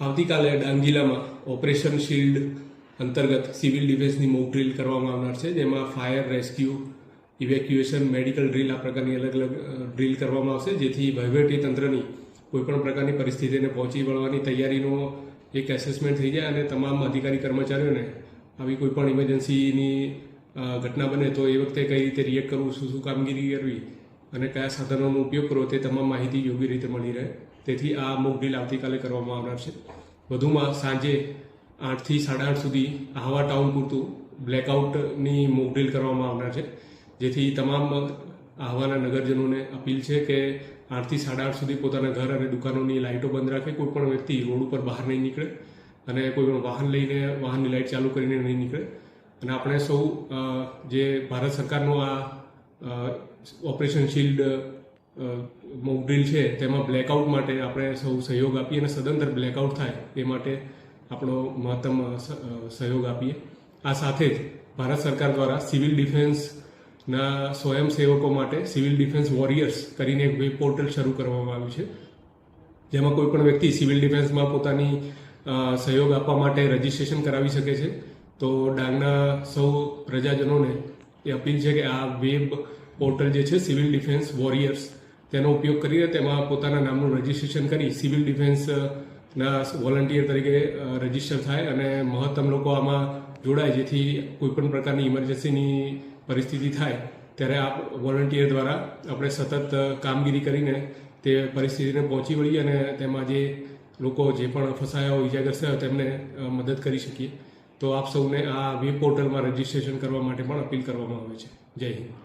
આવતીકાલે ડાંગ જિલ્લામાં operation shield અંતર્ગત સિવિલ ડિફેન્સની મોક ડ્રીલ કરવામાં આવનાર છે, જેમાં fire rescue, evacuation, medical drill આ પ્રકારની અલગ અલગ ડ્રીલ કરવામાં આવશે, જેથી વહીવટી તંત્રની કોઈપણ પ્રકારની પરિસ્થિતિને પહોંચી વળવાની તૈયારીનો એક એસેસમેન્ટ થઈ જાય અને તમામ અધિકારી કર્મચારીઓને આવી કોઈપણ ઇમરજન્સીની ઘટના બને તો એ વખતે કઈ રીતે રિએક્ટ કરવું, શું શું કામગીરી કરવી અને કયા સાધનોનો ઉપયોગ કરવો તે તમામ માહિતી યોગ્ય રીતે મળી રહે. તેથી આ મોક ડીલ આવતીકાલે કરવામાં આવનાર છે. વધુમાં સાંજે આઠથી સાડા આઠ સુધી આહવા ટાઉન પૂરતું બ્લેકઆઉટની મોક ડ્રીલ કરવામાં આવનાર છે. જેથી તમામ આહવાના નગરજનોને અપીલ છે કે આઠથી સાડા આઠ સુધી પોતાના ઘર અને દુકાનોની લાઇટો બંધ રાખે કોઈપણ વ્યક્તિ રોડ ઉપર બહાર નહીં નીકળે અને કોઈ પણ વાહન લઈને વાહનની લાઇટ ચાલુ કરીને નહીં નીકળે. અને આપણે સૌ જે ભારત સરકારનો આ ઓપરેશન શિલ્ડ મોક છે, તેમાં બ્લેકઆઉટ માટે આપણે સૌ સહયોગ આપીએ અને સદંતર બ્લેકઆઉટ થાય એ માટે આપણો મહત્તમ સહયોગ આપીએ. આ સાથે જ ભારત સરકાર દ્વારા સિવિલ ડિફેન્સના સ્વયંસેવકો માટે સિવિલ ડિફેન્સ વોરિયર્સ કરીને એક વેબ પોર્ટલ શરૂ કરવામાં આવ્યું છે. જેમાં કોઈપણ વ્યક્તિ સિવિલ ડિફેન્સમાં પોતાની સહયોગ આપવા માટે રજીસ્ટ્રેશન કરાવી શકે છે. તો ડાંગના સૌ પ્રજાજનોને એ અપીલ છે કે આ વેબ પોર્ટલ જે છે, સિવિલ ડિફેન્સ વોરિયર્સ, તેનો ઉપયોગ કરીને તેમાં પોતાના નામનું રજીસ્ટ્રેશન કરી સિવિલ ડિફેન્સના વોલન્ટિયર તરીકે રજિસ્ટર થાય અને મહત્તમ લોકો આમાં જોડાય. જેથી કોઈપણ પ્રકારની ઇમરજન્સીની પરિસ્થિતિ થાય, ત્યારે આ વોલન્ટિયર દ્વારા આપણે સતત કામગીરી કરીને તે પરિસ્થિતિને પહોંચી વળીએ અને તેમાં જે લોકો જે પણ ફસાયા હોય ઇજાગ્રસ્ત હોય તેમને મદદ કરી શકીએ. તો આપ સૌને આ વેબ પોર્ટલમાં રજીસ્ટ્રેશન કરવા માટે પણ અપીલ કરવામાં આવે છે. જય હિન્દ.